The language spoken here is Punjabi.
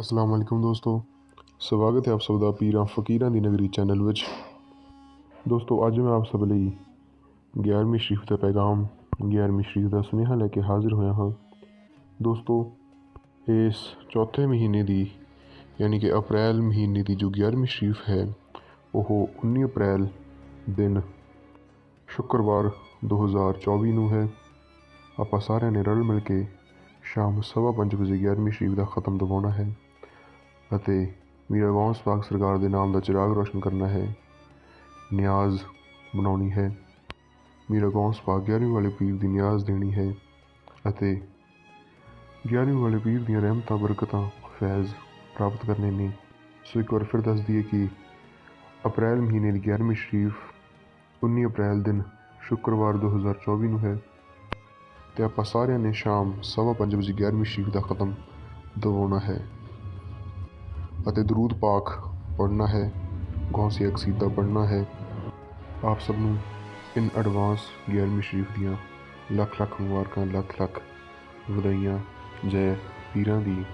ਅਸਲਾਮ ਵਾਲੇਕੁਮ ਦੋਸਤੋ। ਸਵਾਗਤ ਹੈ ਆਪ ਸਭ ਦਾ ਪੀਰਾਂ ਫਕੀਰਾਂ ਦੀ ਨਗਰੀ ਚੈਨਲ ਵਿੱਚ। ਦੋਸਤੋ, ਅੱਜ ਮੈਂ ਆਪ ਸਭ ਲਈ 11ਵੀਂ ਸ਼ਰੀਫ ਦਾ ਪੈਗਾਮ 11ਵੀਂ ਸ਼ਰੀਫ ਦਾ ਸੁਨੇਹਾ ਲੈ ਕੇ ਹਾਜ਼ਰ ਹੋਇਆ ਹਾਂ। ਦੋਸਤੋ, ਇਸ ਚੌਥੇ ਮਹੀਨੇ ਦੀ, ਯਾਨੀ ਕਿ ਅਪ੍ਰੈਲ ਮਹੀਨੇ ਦੀ ਜੋ 11ਵੀਂ ਸ਼ਰੀਫ ਹੈ, ਉਹ 19 ਅਪ੍ਰੈਲ ਦਿਨ ਸ਼ੁੱਕਰਵਾਰ 2024 ਨੂੰ ਹੈ। ਆਪਾਂ ਸਾਰਿਆਂ ਨੇ ਰਲ ਮਿਲ ਕੇ ਸ਼ਾਮ ਸਵਾ ਪੰਜ ਵਜੇ 11ਵੀਂ ਸ਼ਰੀਫ ਦਾ ਖਤਮ ਦਿਵਾਉਣਾ ਹੈ ਅਤੇ ਮੀਰਾ ਗੌਂਸ ਪਾਕ ਸਰਕਾਰ ਦੇ ਨਾਮ ਦਾ ਚਿਰਾਗ ਰੋਸ਼ਨ ਕਰਨਾ ਹੈ। ਨਿਆਜ਼ ਬਣਾਉਣੀ ਹੈ। ਮੀਰਾ ਗੌਂਸ ਪਾਕ 11ਵੀਂ ਵਾਲੇ ਪੀਰ ਦੀ ਨਿਆਜ਼ ਦੇਣੀ ਹੈ ਅਤੇ 11ਵੀਂ ਵਾਲੇ ਪੀਰ ਦੀਆਂ ਰਹਿਮਤਾਂ, ਬਰਕਤਾਂ, ਫੈਜ਼ ਪ੍ਰਾਪਤ ਕਰਨੇ ਨੇ। ਸੋ ਇੱਕ ਵਾਰ ਫਿਰ ਦੱਸ ਦਈਏ ਕਿ ਅਪ੍ਰੈਲ ਮਹੀਨੇ ਦੀ 11ਵੀਂ ਸ਼ਰੀਫ 19 ਅਪ੍ਰੈਲ ਦਿਨ ਸ਼ੁੱਕਰਵਾਰ 2024 ਨੂੰ ਹੈ। ਤੇ ਆਪਾਂ ਸਾਰਿਆਂ ਨੇ ਸ਼ਾਮ ਸਵਾ ਪੰਜ ਵਜੇ 11ਵੀਂ ਸ਼ਰੀਫ ਦਾ ਖਤਮ ਦਿਵਾਉਣਾ ਹੈ। ਅਤੇ ਦਰੂਦ ਪਾਕ ਪੜ੍ਹਨਾ ਹੈ ਗੌਸੀਆ ਕਸੀਦਾ ਪੜ੍ਹਨਾ ਹੈ। ਆਪ ਸਭ ਨੂੰ ਇਨ ਐਡਵਾਂਸ 11ਵੀਂ ਸ਼ਰੀਫ ਦੀਆਂ ਲੱਖ ਲੱਖ ਮੁਬਾਰਕਾਂ, ਲੱਖ ਲੱਖ ਵਧਾਈਆਂ, ਜੈ ਪੀਰਾਂ ਦੀ